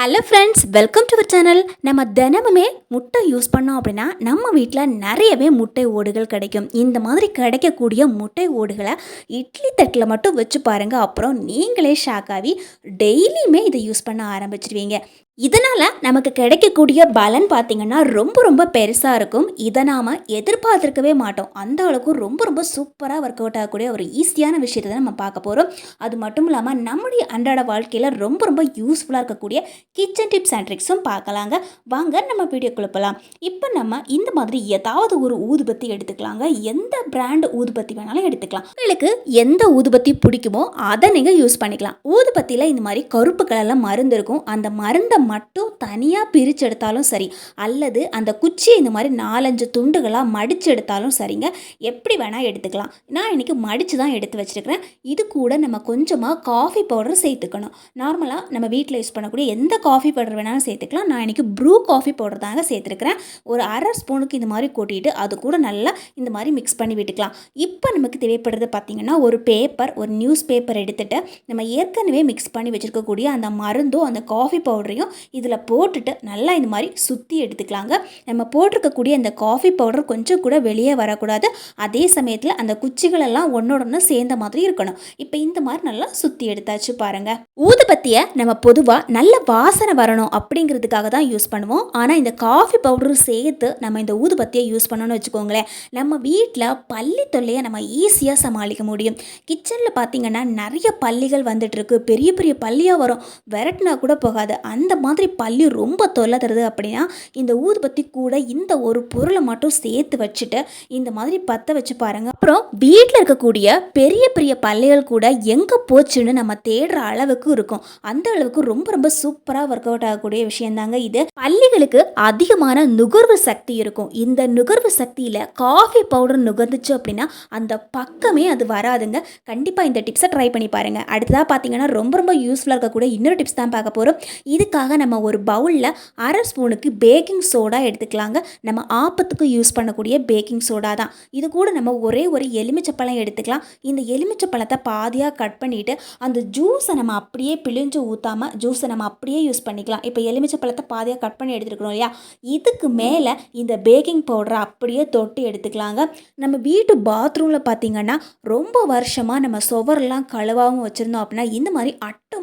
Hello friends welcome to our channel நம்ம தினமுமே முட்டை யூஸ் பண்ணோம் அப்படின்னா நம்ம வீட்டில் நிறையவே முட்டை ஓடுகள் கிடைக்கும். இந்த மாதிரி கிடைக்கக்கூடிய முட்டை ஓடுகளை இட்லி தட்டில் மட்டும் வச்சு பாருங்கள் அப்புறம் நீங்களே ஷாக் ஆகி டெய்லியுமே இதை யூஸ் பண்ண ஆரம்பிச்சிருவீங்க. இதனால் நமக்கு கிடைக்கக்கூடிய பலன் பார்த்திங்கன்னா ரொம்ப ரொம்ப பெருசாக இருக்கும். இதை நாம் எதிர்பார்த்துருக்கவே மாட்டோம். அந்த அளவுக்கு ரொம்ப ரொம்ப சூப்பராக ஒர்க் அவுட் ஆகக்கூடிய ஒரு ஈஸியான விஷயத்தை நம்ம பார்க்க போகிறோம் அது மட்டும் இல்லாமல் நம்முடைய அன்றாட வாழ்க்கையில் ரொம்ப ரொம்ப யூஸ்ஃபுல்லாக இருக்கக்கூடிய கிச்சன் டிப்ஸ் அண்ட் ட்ரிக்ஸும் பார்க்கலாங்க. வாங்க நம்ம வீடியோ குழப்பலாம் இப்போ நம்ம இந்த மாதிரி ஏதாவது ஒரு ஊதுபத்தி எடுத்துக்கலாங்க. எந்த பிராண்ட் ஊதுபத்தி வேணாலும் எடுத்துக்கலாம். உங்களுக்கு எந்த ஊதுபத்தி பிடிக்குமோ அதை நீங்கள் யூஸ் பண்ணிக்கலாம். ஊதுபத்தியில் இந்த மாதிரி கருப்பு கலரில் மருந்து இருக்கும். அந்த மருந்தை மட்டும் தனியாக பிரிச்செடுத்தாலும் எடுத்தாலும் சரி அல்லது அந்த குச்சியை இந்த மாதிரி நாலஞ்சு துண்டுகளாக மடித்து எடுத்தாலும் சரிங்க. எப்படி வேணால் எடுத்துக்கலாம். நான் இன்றைக்கி மடித்து தான் எடுத்து வச்சுருக்கிறேன். இது கூட நம்ம கொஞ்சமாக காஃபி பவுடர் சேர்த்துக்கணும். நார்மலாக நம்ம வீட்டில் யூஸ் பண்ணக்கூடிய எந்த காஃபி பவுடர் வேணாலும் சேர்த்துக்கலாம். நான் இன்றைக்கி ப்ரூ காஃபி பவுடர் தாங்க சேர்த்துருக்கிறேன். ஒரு அரை ஸ்பூனுக்கு இந்த மாதிரி கொட்டிட்டு அது கூட நல்லா இந்த மாதிரி மிக்ஸ் பண்ணி விட்டுக்கலாம். இப்போ நமக்கு தேவைப்படுறது பார்த்திங்கன்னா ஒரு பேப்பர் ஒரு நியூஸ் பேப்பர் எடுத்துகிட்டு நம்ம ஏற்கனவே மிக்ஸ் பண்ணி வச்சுருக்கக்கூடிய அந்த மருந்தும் அந்த காஃபி பவுடரையும் இதில் போட்டுட்டு நல்லா இந்த மாதிரி சுற்றி எடுத்துக்கலாங்க. நம்ம போட்டிருக்கக்கூடிய இந்த காஃபி பவுடர் கொஞ்சம் கூட வெளியே வரக்கூடாது. அதே சமயத்தில் அந்த குச்சிகளெல்லாம் ஒன்றோட ஒன்று சேர்ந்த மாதிரி இருக்கணும். இப்போ இந்த மாதிரி நல்லா சுற்றி எடுத்தாச்சு பாருங்கள் ஊதுபத்தியை நம்ம பொதுவாக நல்ல வாசனை வரணும் அப்படிங்கிறதுக்காக தான் யூஸ் பண்ணுவோம். ஆனால் இந்த காஃபி பவுடரும் சேர்த்து நம்ம இந்த ஊதுபத்தியை யூஸ் பண்ணோன்னு வச்சுக்கோங்களேன். நம்ம வீட்டில் பள்ளி தொல்லையை நம்ம ஈஸியாக சமாளிக்க முடியும். கிச்சனில் பார்த்தீங்கன்னா நிறைய பள்ளிகள் வந்துட்டு இருக்கு. பெரிய பெரிய பள்ளியாக வரும். விரட்டினா கூட போகாது. அந்த மாதிரி பள்ளி ரொம்ப தொல்லை தருது அப்படின்னா இந்த ஊதுபத்தி கூட இந்த ஒரு பொருளை மட்டும் சேர்த்து வச்சுட்டு இந்த மாதிரி பற்ற வச்சு பாருங்க. அப்புறம் வீட்டில் இருக்கக்கூடிய பெரிய பெரிய பள்ளிகள் கூட எங்கே போச்சுன்னு நம்ம தேடுற அளவுக்கு இருக்கும். அந்த அளவுக்கு ரொம்ப ரொம்ப சூப்பராக ஒர்க் அவுட் ஆகக்கூடிய விஷயம் தாங்க இது. பள்ளிகளுக்கு அதிகமான நுகர்வு சக்தி இருக்கும். இந்த நுகர்வு சக்தியில் காஃபி பவுடர் நுகர்ந்துச்சு அப்படின்னா அந்த பக்கமே அது வராதுங்க. கண்டிப்பாக இந்த டிப்ஸை ட்ரை பண்ணி பாருங்கள் அடுத்ததாக பார்த்தீங்கன்னா ரொம்ப ரொம்ப யூஸ்ஃபுல்லாக இருக்கக்கூடிய இன்னொரு டிப்ஸ் தான் பார்க்க போகிறோம் இதுக்காக நம்ம ஒரு பவுலில் அரை ஸ்பூனுக்கு பேக்கிங் சோடா எடுத்துக்கலாங்க. நம்ம ஆப்பத்துக்கு யூஸ் பண்ணக்கூடிய பேக்கிங் சோடா தான். இது கூட நம்ம ஒரே ஒரு எலுமிச்சப்பழம் எடுத்துக்கலாம். இந்த எலுமிச்சப்பழத்தை பாதியாக கட் பண்ணிவிட்டு அந்த ஜூஸை நம்ம அப்படியே பிழிஞ்சு ஊற்றாமல் ஜூஸை நம்ம அப்படியே யூஸ் பண்ணிக்கலாம். இப்போ எலுமிச்சப்பழத்தை பாதியாக கட் பண்ணி எடுத்துருக்கிறோம் இல்லையா? இதுக்கு மேலே இந்த பேக்கிங் பவுடரை அப்படியே தொட்டு எடுத்துக்கலாங்க. நம்ம வீட்டு பாத்ரூமில் பார்த்திங்கன்னா ரொம்ப வருஷமாக நம்ம சுவரெல்லாம் கழுவாகவும் வச்சுருந்தோம் அப்படின்னா இந்த மாதிரி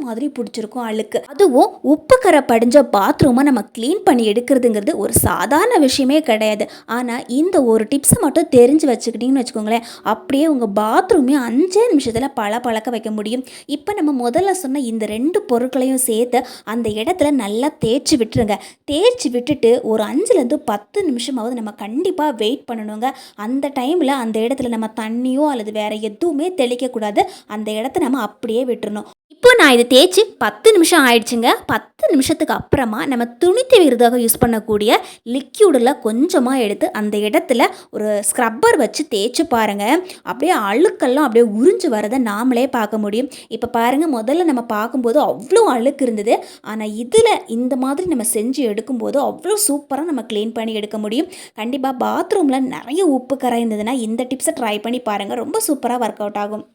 மாதிரி பிடிச்சிருக்கும் அழுக்கு அதுவும் உப்பு கரை படிஞ்ச பாத்ரூமை நம்ம க்ளீன் பண்ணி எடுக்கிறதுங்கிறது ஒரு சாதாரண விஷயமே கிடையாது. ஆனால் இந்த ஒரு டிப்ஸை மட்டும் தெரிஞ்சு வச்சுக்கிட்டிங்கன்னு வச்சுக்கோங்களேன். அப்படியே உங்கள் பாத்ரூமே அஞ்சே நிமிஷத்தில் பல பழக்க வைக்க முடியும். இப்போ நம்ம முதல்ல சொன்ன இந்த ரெண்டு பொருட்களையும் சேர்த்து அந்த இடத்துல நல்லா தேய்ச்சி விட்டுருங்க. தேய்ச்சி விட்டுட்டு ஒரு அஞ்சுலேருந்து பத்து நிமிஷமாவது நம்ம கண்டிப்பாக வெயிட் பண்ணணுங்க. அந்த டைமில் அந்த இடத்துல நம்ம தண்ணியோ அல்லது வேறு எதுவுமே தெளிக்கக்கூடாது. அந்த இடத்த நம்ம அப்படியே விட்டுறணும். இப்போ நான் இதை தேய்ச்சி பத்து நிமிஷம் ஆயிடுச்சுங்க. பத்து நிமிஷத்துக்கு அப்புறமா நம்ம துணி தவிர்தாக யூஸ் பண்ணக்கூடிய லிக்யூடில் கொஞ்சமாக எடுத்து அந்த இடத்துல ஒரு ஸ்க்ரப்பர் வச்சு தேய்ச்சி பாருங்கள் அப்படியே அழுக்கெல்லாம் அப்படியே உறிஞ்சு வரதை நாமளே பார்க்க முடியும். இப்போ பாருங்கள் முதல்ல நம்ம பார்க்கும்போது அவ்வளோ அழுக்கு இருந்தது. ஆனால் இதில் இந்த மாதிரி நம்ம செஞ்சு எடுக்கும்போது அவ்வளோ சூப்பராக நம்ம க்ளீன் பண்ணி எடுக்க முடியும். கண்டிப்பாக பாத்ரூமில் நிறைய உப்பு கரை இருந்ததுன்னா இந்த டிப்ஸை ட்ரை பண்ணி பாருங்கள் ரொம்ப சூப்பராக ஒர்க் அவுட் ஆகும்.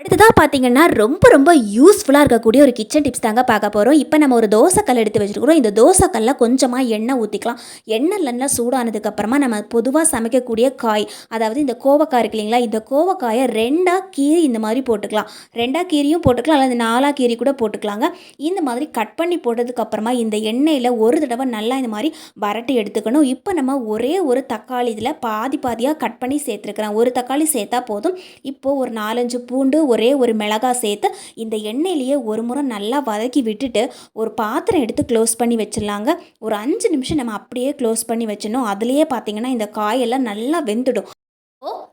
அடுத்ததாக பார்த்தீங்கன்னா ரொம்ப ரொம்ப யூஸ்ஃபுல்லாக இருக்கக்கூடிய ஒரு கிச்சன் டிப்ஸ் தாங்க பார்க்க போகிறோம் இப்போ நம்ம ஒரு தோசைக்கல் எடுத்து வச்சுருக்கிறோம். இந்த தோசைக்கல்லில் கொஞ்சமாக எண்ணெய் ஊற்றிக்கலாம் எண்ணெய் நல்லா சூடானதுக்கப்புறமா நம்ம பொதுவாக சமைக்கக்கூடிய காய் அதாவது இந்த கோவக்காய் இருக்கு இல்லைங்களா? இந்த கோவக்காயை ரெண்டாக கீரி இந்த மாதிரி போட்டுக்கலாம். ரெண்டாக கீரியும் போட்டுக்கலாம். அல்லது நாலாக கீரி கூட போட்டுக்கலாங்க. இந்த மாதிரி கட் பண்ணி போட்டதுக்கப்புறமா இந்த எண்ணெயில் ஒரு தடவை நல்லா இந்த மாதிரி வரட்டி எடுத்துக்கணும். இப்போ நம்ம ஒரே ஒரு தக்காளி இதில் பாதி பாதியாக கட் பண்ணி சேர்த்துருக்குறேன். ஒரு தக்காளி சேர்த்தா போதும். இப்போது ஒரு நாலஞ்சு பூண்டு ஒரே ஒரு மிளகாய் சேர்த்து இந்த எண்ணெயிலேயே ஒரு முறை நல்லா வதக்கி விட்டுட்டு ஒரு பாத்திரம் எடுத்து க்ளோஸ் பண்ணி வச்சிடலாங்க. ஒரு அஞ்சு நிமிஷம் நம்ம அப்படியே க்ளோஸ் பண்ணி வச்சிடணும். அதுலேயே பார்த்திங்கன்னா இந்த காயெல்லாம் நல்லா வெந்துடும்.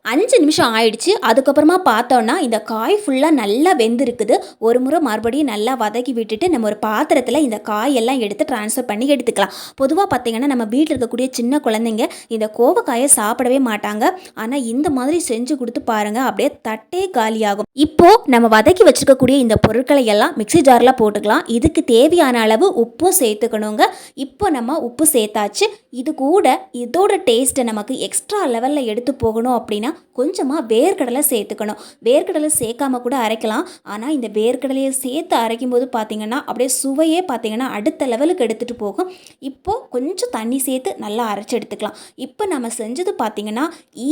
அஞ்சு நிமிஷம் ஆயிடுச்சு. அதுக்கப்புறமா பார்த்தோன்னா இந்த காய் ஃபுல்லாக நல்லா வெந்திருக்குது. ஒரு முறை மறுபடியும் நல்லா வதக்கி விட்டுட்டு நம்ம ஒரு பாத்திரத்தில் இந்த காய் எல்லாம் எடுத்து ட்ரான்ஸ்ஃபர் பண்ணி எடுத்துக்கலாம். பொதுவாக பார்த்தீங்கன்னா நம்ம வீட்டில் இருக்கக்கூடிய சின்ன குழந்தைங்க இந்த கோவக்காயை சாப்பிடவே மாட்டாங்க. ஆனால் இந்த மாதிரி செஞ்சு கொடுத்து பாருங்கள் அப்படியே தட்டே காலியாகும். இப்போ நம்ம வதக்கி வச்சுருக்கக்கூடிய இந்த பொருட்களை எல்லாம் மிக்ஸி ஜாரில் போட்டுக்கலாம். இதுக்கு தேவையான அளவு உப்பும் சேர்த்துக்கணுங்க. இப்போ நம்ம உப்பு சேர்த்தாச்சு. இது கூட இதோட டேஸ்ட்டை நமக்கு எக்ஸ்ட்ரா லெவலில் எடுத்து போகணும் அப்படின்னா கொஞ்சமாக வேர்க்கடலை சேர்த்துக்கணும். வேர்க்கடலை சேர்க்காம கூட அரைக்கலாம். ஆனால் இந்த வேர்க்கடலையை சேர்த்து அரைக்கும் போது பார்த்தீங்கன்னா அப்படியே சுவையே பார்த்தீங்கன்னா அடுத்த லெவலுக்கு எடுத்துகிட்டு போகும். இப்போது கொஞ்சம் தண்ணி சேர்த்து நல்லா அரைச்சி எடுத்துக்கலாம். இப்போ நம்ம செஞ்சது பார்த்தீங்கன்னா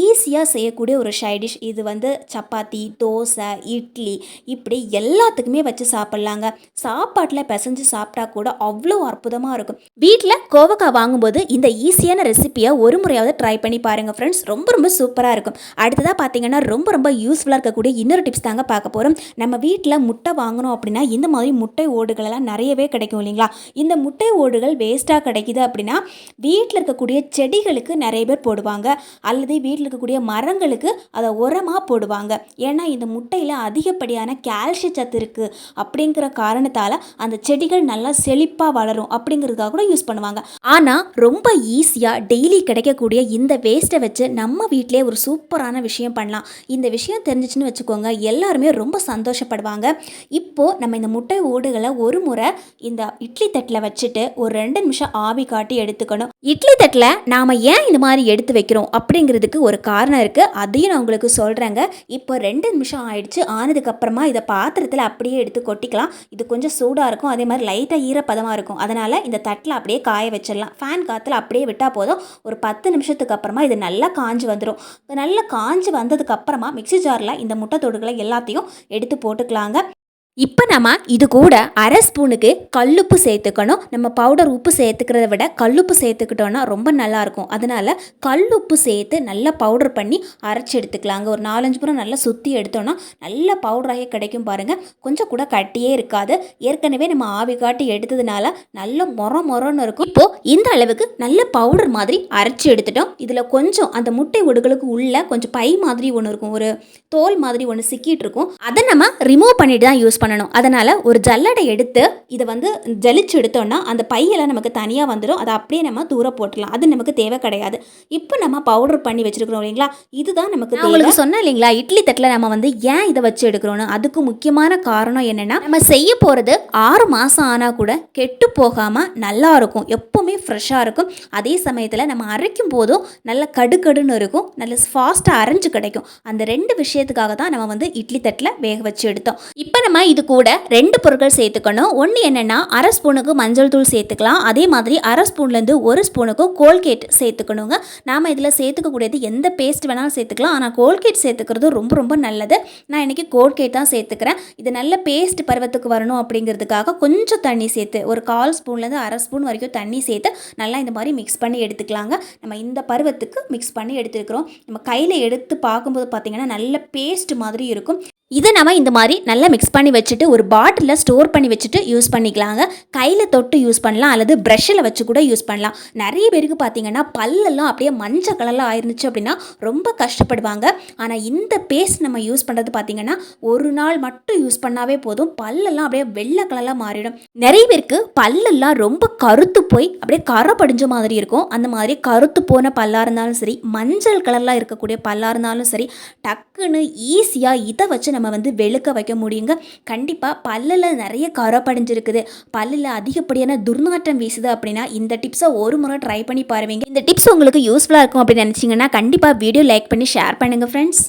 ஈஸியாக செய்யக்கூடிய ஒரு ஷைடிஷ் இது வந்து சப்பாத்தி தோசை இட்லி இப்படி எல்லாத்துக்குமே வச்சு சாப்பிட்லாங்க. சாப்பாட்டில் பிசைஞ்சு சாப்பிட்டா கூட அவ்வளோ அற்புதமாக இருக்கும். வீட்டில் கோவக்காய் வாங்கும்போது இந்த ஈஸியான ரெசிபியை ஒரு முறையாவது ட்ரை பண்ணி பாருங்கள் ஃப்ரெண்ட்ஸ் ரொம்ப ரொம்ப சூப்பராக இருக்கும். அடுத்ததாக பார்த்தீங்கன்னா ரொம்ப ரொம்ப யூஸ்ஃபுல்லாக இருக்கக்கூடிய இன்னொரு டிப்ஸ் தாங்க பார்க்க போகிறோம் நம்ம வீட்டில் முட்டை வாங்கணும் அப்படின்னா இந்த மாதிரி முட்டை ஓடுகள் எல்லாம் நிறையவே கிடைக்கும் இல்லைங்களா? இந்த முட்டை ஓடுகள் வேஸ்ட்டாக கிடைக்குது அப்படின்னா வீட்டில் இருக்கக்கூடிய செடிகளுக்கு நிறைய பேர் போடுவாங்க. அல்லது வீட்டில் இருக்கக்கூடிய மரங்களுக்கு அதை உரமாக போடுவாங்க. ஏன்னா இந்த முட்டையில் அதிகப்படியான கால்சிய சத்து இருக்குது அப்படிங்கிற காரணத்தால் அந்த செடிகள் நல்லா செழிப்பாக வளரும் அப்படிங்கிறதுக்காக கூட யூஸ் பண்ணுவாங்க. ஆனால் ரொம்ப ஈஸியாக டெய்லி கிடைக்கக்கூடிய இந்த வேஸ்ட்டை வச்சு நம்ம வீட்டிலே ஒரு சூப்பர் சூப்பரான விஷயம் பண்ணலாம். இந்த விஷயம் தெரிஞ்சிச்சுன்னு வச்சுக்கோங்க எல்லாருமே ரொம்ப சந்தோஷப்படுவாங்க. இப்போது நம்ம இந்த முட்டை ஓடுகளை ஒரு முறை இந்த இட்லி தட்டில் வச்சுட்டு ஒரு ரெண்டு நிமிஷம் ஆவி காட்டி எடுத்துக்கணும். இட்லி தட்டில் நாம் ஏன் இந்த மாதிரி எடுத்து வைக்கிறோம் அப்படிங்கிறதுக்கு ஒரு காரணம் இருக்குது அதையும் நான் உங்களுக்கு சொல்கிறேங்க இப்போ ரெண்டு நிமிஷம் ஆயிடுச்சு. ஆனதுக்கப்புறமா இதை பாத்திரத்தில் அப்படியே எடுத்து கொட்டிக்கலாம். இது கொஞ்சம் சூடாக இருக்கும். அதே மாதிரி லைட்டாக ஈரப்பதமாக இருக்கும். அதனால் இந்த தட்டில் அப்படியே காய வச்சிடலாம். ஃபேன் காற்றுல அப்படியே விட்டால் போதும். ஒரு பத்து நிமிஷத்துக்கு அப்புறமா இது நல்லா காஞ்சு வந்துடும் நல்லா காஞ்சு வந்ததுக்கு அப்புறமா மிக்ஸி ஜாரில் இந்த முட்டை தொடுகளை எல்லாத்தையும் எடுத்து போட்டுக்கலாங்க. இப்போ நம்ம இது கூட அரை ஸ்பூனுக்கு கல்லுப்பு சேர்த்துக்கணும். நம்ம பவுடர் உப்பு சேர்த்துக்கிறத விட கல்லுப்பு சேர்த்துக்கிட்டோன்னா ரொம்ப நல்லாயிருக்கும். அதனால் கல்லுப்பு சேர்த்து நல்லா பவுடர் பண்ணி அரைச்சி எடுத்துக்கலாங்க. ஒரு நாலஞ்சு முறை நல்லா சுற்றி எடுத்தோன்னா நல்ல பவுடராகவே கிடைக்கும் பாருங்கள் கொஞ்சம் கூட கட்டியே இருக்காது. ஏற்கனவே நம்ம ஆவி காட்டி எடுத்ததுனால நல்ல மொர மொரன்னு இருக்கும். இப்போது இந்த அளவுக்கு நல்ல பவுடர் மாதிரி அரைச்சி எடுத்துட்டோம். இதில் கொஞ்சம் அந்த முட்டை ஒடுகளுக்கு உள்ள கொஞ்சம் பை மாதிரி ஒன்று இருக்கும். ஒரு தோல் மாதிரி ஒன்று சிக்கிட்டு இருக்கும். அதை நம்ம ரிமூவ் பண்ணிட்டு தான் யூஸ் பண்ணணும். அதனால் ஒரு ஜல்லடை எடுத்து இதை வந்து ஜலிச்சு எடுத்தோம்னா அந்த பையெல்லாம் நமக்கு தனியாக வந்துடும் அதை அப்படியே நம்ம தூர போட்டுடலாம். அது நமக்கு தேவை கிடையாது. இப்போ நம்ம பவுடர் பண்ணி வச்சிருக்கிறோம் இல்லைங்களா? இதுதான் நமக்கு உங்களுக்கு சொன்னேன் இல்லைங்களா? இட்லி தட்டில் நம்ம வந்து ஏன் இதை வச்சு எடுக்கிறோன்னு அதுக்கு முக்கியமான காரணம் என்னென்னா நம்ம செய்ய போகிறது ஆறு மாதம் ஆனால் கூட கெட்டு போகாமல் நல்லா இருக்கும். எப்போவுமே ஃப்ரெஷ்ஷாக இருக்கும். அதே சமயத்தில் நம்ம அரைக்கும் போதும் நல்ல கடுகடுன்னு இருக்கும். நல்ல ஃபாஸ்ட்டாக அரைஞ்சு கிடைக்கும். அந்த ரெண்டு விஷயத்துக்காக தான் நம்ம வந்து இட்லி தட்டில் வேக வச்சு எடுத்தோம். இப்போ நம்ம இது கூட ரெண்டு பொருட்கள் சேர்த்துக்கணும். ஒன்று என்னென்னா அரை ஸ்பூனுக்கு மஞ்சள் தூள் சேர்த்துக்கலாம். அதே மாதிரி அரை ஸ்பூன்லேருந்து ஒரு ஸ்பூனுக்கு கோல்கேட் சேர்த்துக்கணுங்க. நாம் இதில் சேர்த்துக்கக்கூடியது எந்த பேஸ்ட் வேணாலும் சேர்த்துக்கலாம். ஆனால் கோல்கேட் சேர்த்துக்கிறது ரொம்ப ரொம்ப நல்லது. நான் இன்றைக்கி கோல்கேட் தான் சேர்த்துக்கிறேன். இது நல்ல பேஸ்ட் பருவத்துக்கு வரணும் அப்படிங்கிறதுக்காக கொஞ்சம் தண்ணி சேர்த்து ஒரு கால் ஸ்பூன்லேருந்து அரை ஸ்பூன் வரைக்கும் தண்ணி சேர்த்து நல்லா இந்த மாதிரி மிக்ஸ் பண்ணி எடுத்துக்கலாங்க. நம்ம இந்த பருவத்துக்கு மிக்ஸ் பண்ணி எடுத்துருக்குறோம். நம்ம கையில் எடுத்து பார்க்கும்போது பார்த்திங்கன்னா நல்ல பேஸ்ட் மாதிரி இருக்கும். இதை நம்ம இந்த மாதிரி நல்லா மிக்ஸ் பண்ணி வச்சுட்டு ஒரு பாட்டிலில் ஸ்டோர் பண்ணி வச்சுட்டு யூஸ் பண்ணிக்கலாங்க. கையில் தொட்டு யூஸ் பண்ணலாம் அல்லது ப்ரெஷ்ஷில் வச்சு கூட யூஸ் பண்ணலாம். நிறைய பேருக்கு பார்த்தீங்கன்னா பல்லெல்லாம் அப்படியே மஞ்சள் கலரில் ஆயிருந்துச்சு அப்படின்னா ரொம்ப கஷ்டப்படுவாங்க. ஆனால் இந்த பேஸ்ட் நம்ம யூஸ் பண்ணுறது பார்த்தீங்கன்னா ஒரு நாள் மட்டும் யூஸ் பண்ணாவே போதும். பல்லெல்லாம் அப்படியே வெள்ளை கலரில் மாறிடும். நிறைய பேருக்கு பல்லெல்லாம் ரொம்ப கருத்து போய் அப்படியே கரை படிஞ்ச மாதிரி இருக்கும். அந்த மாதிரி கருத்து போன பல்லாக இருந்தாலும் சரி மஞ்சள் கலரில் இருக்கக்கூடிய பல்லாக இருந்தாலும் சரி டக்குன்னு ஈஸியாக இதை வச்சு நம்ம வந்து வெளுக்க வைக்க முடியுங்க. கண்டிப்பாக பல்லில் நிறைய கரை படிஞ்சிருக்குது பல்லில் அதிகப்படியான துர்நாற்றம் வீசுது அப்படின்னா இந்த டிப்ஸை ஒரு முறை ட்ரை பண்ணி பாருவீங்க. இந்த டிப்ஸ் உங்களுக்கு யூஸ்ஃபுல்லாக இருக்கும் அப்படின்னு நினச்சிங்கன்னா கண்டிப்பாக வீடியோ லைக் பண்ணி ஷேர் பண்ணுங்கள் ஃப்ரெண்ட்ஸ்